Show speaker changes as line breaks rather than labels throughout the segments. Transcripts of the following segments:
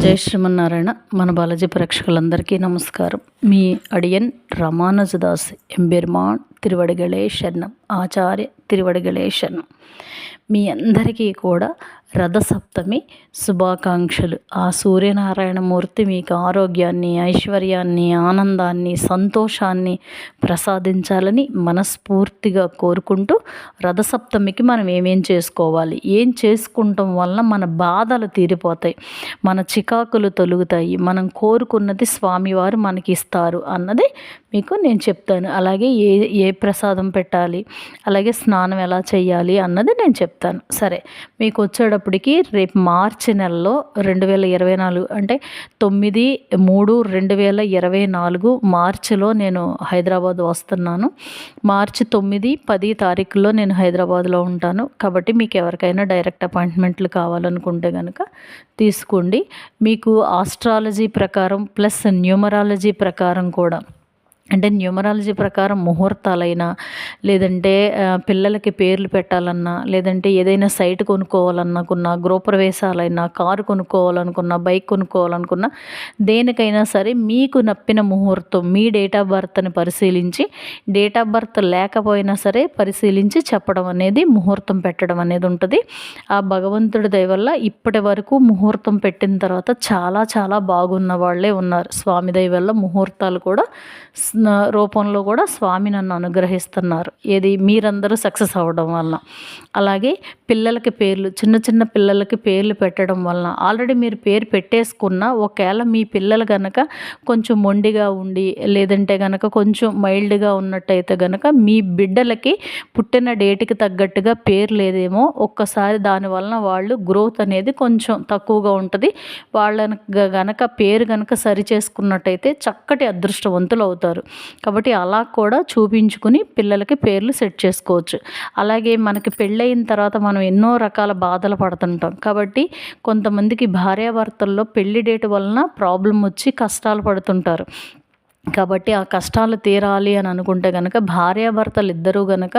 జై శ్రీమన్నారాయణ. మన బాలాజీ ప్రేక్షకులందరికీ నమస్కారం. మీ అడియన్ రమానుజదాస్ ఎంబెర్మాన్ తిరువడిగళే శరణం ఆచార్య తిరువడిగళే శరణం. మీ అందరికీ కూడా రథసప్తమి శుభాకాంక్షలు. ఆ సూర్యనారాయణమూర్తి మీకు ఆరోగ్యాన్ని ఐశ్వర్యాన్ని ఆనందాన్ని సంతోషాన్ని ప్రసాదించాలని మనస్ఫూర్తిగా కోరుకుంటూ రథసప్తమికి మనం ఏమేం చేసుకోవాలి? ఏం చేసుకుంటాం వలన మన బాధలు తీరిపోతాయి? మన చికాకులు తొలుగుతాయి? మనం కోరుకున్నది స్వామివారు మనకి ఇస్తారు అన్నది మీకు నేను చెప్తాను. అలాగే ఏ ఏ ప్రసాదం పెట్టాలి అలాగే స్నానం ఎలా చేయాలి అన్నది నేను చెప్తాను. సరే మీకు వచ్చేటప్పటికి రేపు మార్చి నెలలో రెండు వేల ఇరవై నాలుగు అంటే తొమ్మిది మూడు రెండు వేల ఇరవై నాలుగు మార్చిలో నేను హైదరాబాద్ వస్తున్నాను. మార్చి తొమ్మిది పది తారీఖులో నేను హైదరాబాద్లో ఉంటాను. కాబట్టి మీకు ఎవరికైనా డైరెక్ట్ అపాయింట్మెంట్లు కావాలనుకుంటే కనుక తీసుకోండి. మీకు ఆస్ట్రాలజీ ప్రకారం ప్లస్ న్యూమరాలజీ ప్రకారం కూడా అంటే న్యూమరాలజీ ప్రకారం ముహూర్తాలైనా లేదంటే పిల్లలకి పేర్లు పెట్టాలన్నా లేదంటే ఏదైనా సైట్ కొనుక్కోవాలనుకున్నా గృహప్రవేశాలైనా కారు కొనుక్కోవాలనుకున్నా బైక్ కొనుక్కోవాలనుకున్నా దేనికైనా సరే మీకు నప్పిన ముహూర్తం మీ డేట్ ఆఫ్ బర్త్ని పరిశీలించి డేట్ ఆఫ్ బర్త్ లేకపోయినా సరే పరిశీలించి చెప్పడం అనేది ముహూర్తం పెట్టడం అనేది ఉంటుంది. ఆ భగవంతుడి దయ వల్ల ఇప్పటి వరకు ముహూర్తం పెట్టిన తర్వాత చాలా చాలా బాగున్న వాళ్ళే ఉన్నారు. స్వామి దయ వల్ల ముహూర్తాలు కూడా రూపంలో కూడా స్వామి నన్ను అనుగ్రహిస్తున్నారు. ఏది మీరందరూ సక్సెస్ అవ్వడం వలన. అలాగే పిల్లలకి పేర్లు చిన్న చిన్న పిల్లలకి పేర్లు పెట్టడం వలన. ఆల్రెడీ మీరు పేరు పెట్టేసుకున్న ఒకవేళ మీ పిల్లలు కనుక కొంచెం మొండిగా ఉండి లేదంటే కనుక కొంచెం మైల్డ్గా ఉన్నట్టయితే కనుక మీ బిడ్డలకి పుట్టిన డేట్కి తగ్గట్టుగా పేరు లేదేమో ఒక్కసారి దాని వలన వాళ్ళు గ్రోత్ అనేది కొంచెం తక్కువగా ఉంటుంది. వాళ్ళ గనక పేరు కనుక సరి చేసుకున్నట్టయితే చక్కటి అదృష్టవంతులు అవుతారు. కాబట్టి అలా కూడా చూపించుకుని పిల్లలకి పేర్లు సెట్ చేసుకోవచ్చు. అలాగే మనకి పెళ్ళయిన తర్వాత మనం ఎన్నో రకాల బాధలు పడుతుంటాం. కాబట్టి కొంతమందికి భార్యాభర్తల్లో పెళ్ళి డేట్ వలన ప్రాబ్లం వచ్చి కష్టాలు పడుతుంటారు. కాబట్టి ఆ కష్టాలు తీరాలి అని అనుకుంటే కనుక భార్యాభర్తలు ఇద్దరూ గనక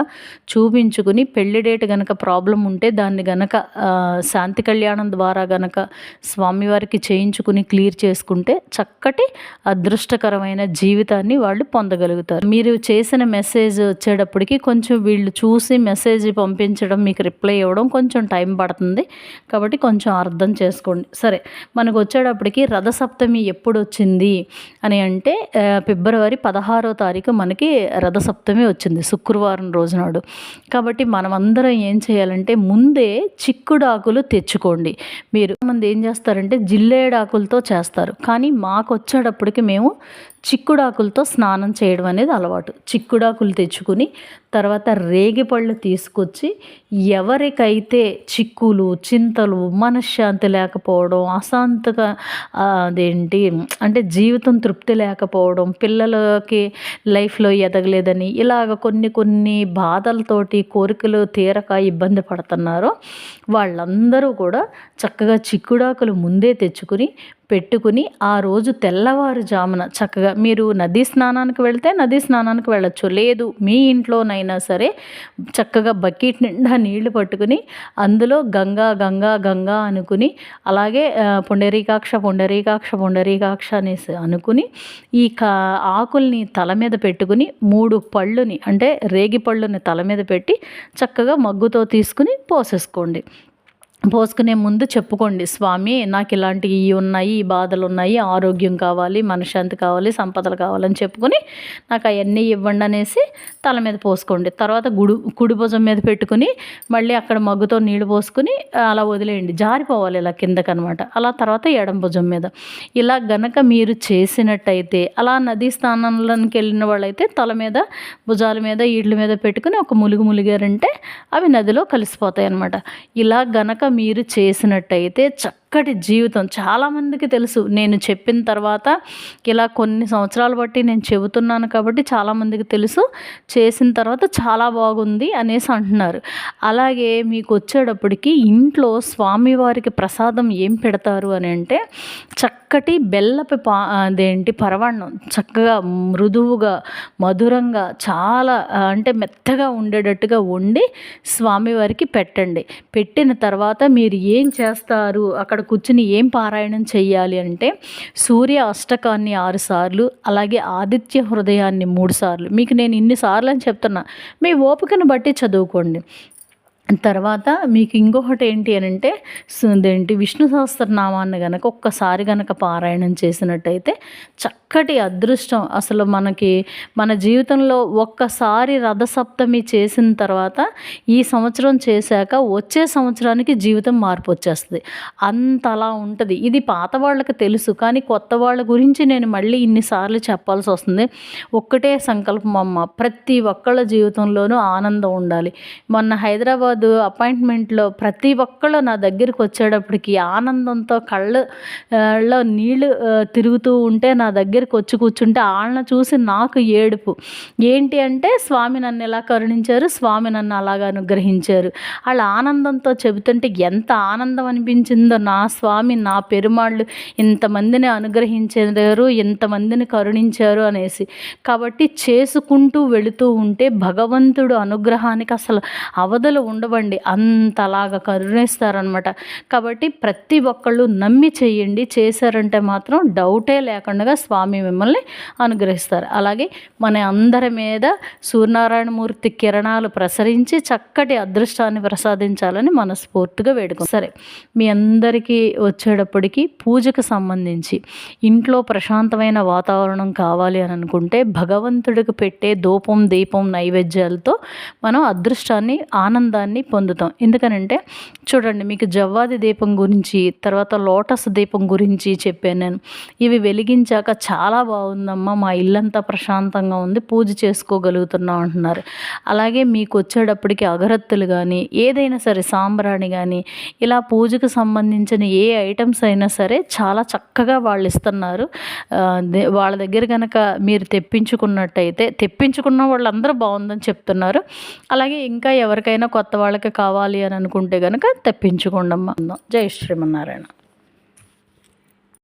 చూపించుకుని పెళ్ళి డేట్ గనక ప్రాబ్లం ఉంటే దాన్ని గనక శాంతి కళ్యాణం ద్వారా గనక స్వామివారికి చేయించుకుని క్లియర్ చేసుకుంటే చక్కటి అదృష్టకరమైన జీవితాన్ని వాళ్ళు పొందగలుగుతారు. మీరు చేసిన మెసేజ్ వచ్చేటప్పటికి కొంచెం వీళ్ళు చూసి మెసేజ్ పంపించడం మీకు రిప్లై ఇవ్వడం కొంచెం టైం పడుతుంది. కాబట్టి కొంచెం అర్థం చేసుకోండి. సరే మనకు వచ్చేటప్పటికి రథసప్తమి ఎప్పుడు వచ్చింది అని అంటే ఫిబ్రవరి పదహారో తారీఖు మనకి రథసప్తమి వచ్చింది శుక్రవారం రోజు నాడు కాబట్టి మనమందరం ఏం చేయాలంటే ముందే చిక్కుడాకులు తెచ్చుకోండి. మీరు మంది ఏం చేస్తారంటే జిల్లేడాకులతో చేస్తారు. కానీ మాకు వచ్చేటప్పటికి మేము చిక్కుడాకులతో స్నానం చేయడం అనేది అలవాటు. చిక్కుడాకులు తెచ్చుకుని తర్వాత రేగిపళ్ళు తీసుకొచ్చి ఎవరికైతే చిక్కులు చింతలు మనశ్శాంతి లేకపోవడం అశాంతగా అదేంటి అంటే జీవితం తృప్తి లేకపోవడం పిల్లలకి లైఫ్లో ఎదగలేదని ఇలాగ కొన్ని కొన్ని బాధలతోటి కోరికలు తీరక ఇబ్బంది పడుతున్నారో వాళ్ళందరూ కూడా చక్కగా చిక్కుడాకులు ముందే తెచ్చుకుని పెట్టుకుని ఆ రోజు తెల్లవారుజామున చక్కగా మీరు నదీ స్నానానికి వెళ్తే నదీ స్నానానికి వెళ్ళొచ్చు. లేదు మీ ఇంట్లోనైనా సరే చక్కగా బకెట్ నిండా నీళ్ళు పట్టుకుని అందులో గంగా గంగా గంగా అనుకుని అలాగే పుండరీకాక్ష పుండరీకాక్ష పుండరీకాక్ష అనేసి అనుకుని ఈ కా ఆకుల్ని తల మీద పెట్టుకుని మూడు పళ్ళుని అంటే రేగి పళ్ళుని తల మీద పెట్టి చక్కగా మగ్గుతో తీసుకుని పోసేసుకోండి. పోసుకునే ముందు చెప్పుకోండి స్వామి నాకు ఇలాంటివి ఇవి ఉన్నాయి ఈ బాధలు ఉన్నాయి ఆరోగ్యం కావాలి మనశ్శాంతి కావాలి సంపదలు కావాలని చెప్పుకొని నాకు అవన్నీ ఇవ్వండి అనేసి తల మీద పోసుకోండి. తర్వాత గుడు కుడి భుజం మీద పెట్టుకుని మళ్ళీ అక్కడ మగ్గుతో నీళ్ళు పోసుకుని అలా వదిలేయండి. జారిపోవాలి ఇలా కిందకనమాట. అలా తర్వాత ఎడం భుజం మీద. ఇలా గనక మీరు చేసినట్టయితే అలా నదీ స్నానంలోకి వెళ్ళిన వాళ్ళైతే తల మీద భుజాల మీద ఈడ్ల మీద పెట్టుకుని ఒక ములుగు ములిగారంటే అవి నదిలో కలిసిపోతాయి అన్నమాట ఇలా గనక మీరు చేసినట్టయితే చక్కటి జీవితం. చాలామందికి తెలుసు. నేను చెప్పిన తర్వాత ఇలా కొన్ని సంవత్సరాలు బట్టి నేను చెబుతున్నాను కాబట్టి చాలామందికి తెలుసు. చేసిన తర్వాత చాలా బాగుంది అనేసి అంటున్నారు. అలాగే మీకు వచ్చేటప్పటికి ఇంట్లో స్వామివారికి ప్రసాదం ఏం పెడతారు అని అంటే చక్కటి బెల్లపు పా అదేంటి పరవాణం చక్కగా మృదువుగా మధురంగా చాలా అంటే మెత్తగా ఉండేటట్టుగా వండి స్వామివారికి పెట్టండి. పెట్టిన తర్వాత మీరు ఏం చేస్తారు? అక్కడ కూర్చుని ఏం పారాయణం చేయాలి అంటే సూర్య అష్టకాన్ని ఆరుసార్లు అలాగే ఆదిత్య హృదయాన్ని మూడుసార్లు మీకు నేను ఇన్నిసార్లు అని చెప్తున్నా. మీ ఓపికను బట్టి చదువుకోండి. తర్వాత మీకు ఇంకొకటి ఏంటి అని అంటే ఏంటి విష్ణు సహస్రనామాన్ని గనక ఒక్కసారి గనక పారాయణం చేసినట్టయితే చక్కటి అదృష్టం అసలు మనకి మన జీవితంలో ఒక్కసారి రథసప్తమి చేసిన తర్వాత ఈ సంవత్సరం చేశాక వచ్చే సంవత్సరానికి జీవితం మార్పు వచ్చేస్తుంది. అంతలా ఉంటుంది. ఇది పాత వాళ్ళకి తెలుసు. కానీ కొత్త వాళ్ళ గురించి నేను మళ్ళీ ఇన్నిసార్లు చెప్పాల్సి వస్తుంది. ఒక్కటే సంకల్పం అమ్మ. ప్రతి ఒక్కళ్ళ జీవితంలోనూ ఆనందం ఉండాలి. మొన్న హైదరాబాదు అపాయింట్మెంట్లో ప్రతి ఒక్కళ్ళు నా దగ్గరికి వచ్చేటప్పటికి ఆనందంతో కళ్ళలో నీళ్ళు తిరుగుతూ ఉంటే నా దగ్గర దగ్గరికి వచ్చి కూర్చుంటే వాళ్ళని చూసి నాకు ఏడుపు. ఏంటి అంటే స్వామి నన్ను ఎలా కరుణించారు? స్వామి నన్ను అలాగ అనుగ్రహించారు. వాళ్ళ ఆనందంతో చెబుతుంటే ఎంత ఆనందం అనిపించిందో నా స్వామి నా పెరుమాళ్ళు ఇంతమందిని అనుగ్రహించారు ఇంతమందిని కరుణించారు అనేసి. కాబట్టి చేసుకుంటూ వెళుతూ ఉంటే భగవంతుడు అనుగ్రహానికి అసలు అవధులు ఉండవండి. అంతలాగా కరుణిస్తారనమాట కాబట్టి ప్రతి ఒక్కళ్ళు నమ్మి చేయండి. చేశారంటే మాత్రం డౌటే లేకుండా స్వామి మిమ్మల్ని అనుగ్రహిస్తారు. అలాగే మన అందరి మీద సూర్యనారాయణమూర్తి కిరణాలు ప్రసరించి చక్కటి అదృష్టాన్ని ప్రసాదించాలని మనస్ఫూర్తిగా వేడుకో సరే మీ అందరికీ వచ్చేటప్పటికి పూజకు సంబంధించి ఇంట్లో ప్రశాంతమైన వాతావరణం కావాలి అని అనుకుంటే భగవంతుడికి పెట్టే దూపం దీపం నైవేద్యాలతో మనం అదృష్టాన్ని ఆనందాన్ని పొందుతాం. ఎందుకనంటే చూడండి మీకు జవ్వాది దీపం గురించి తర్వాత లోటస్ దీపం గురించి చెప్పాను నేను. ఇవి వెలిగించాక చాలా బాగుందమ్మా మా ఇల్లంతా ప్రశాంతంగా ఉంది పూజ చేసుకోగలుగుతున్నాం అంటున్నారు. అలాగే మీకు వచ్చేటప్పటికి అగరత్తులు కానీ ఏదైనా సరే సాంబ్రాణి కానీ ఇలా పూజకు సంబంధించిన ఏ ఐటమ్స్ అయినా సరే చాలా చక్కగా వాళ్ళు ఇస్తున్నారు. వాళ్ళ దగ్గర కనుక మీరు తెప్పించుకున్నట్టయితే తెప్పించుకున్న వాళ్ళందరూ బాగుందని చెప్తున్నారు. అలాగే ఇంకా ఎవరికైనా కొత్త వాళ్ళకి కావాలి అని అనుకుంటే కనుక తెప్పించుకోండి అమ్మ జై శ్రీమన్నారాయణ.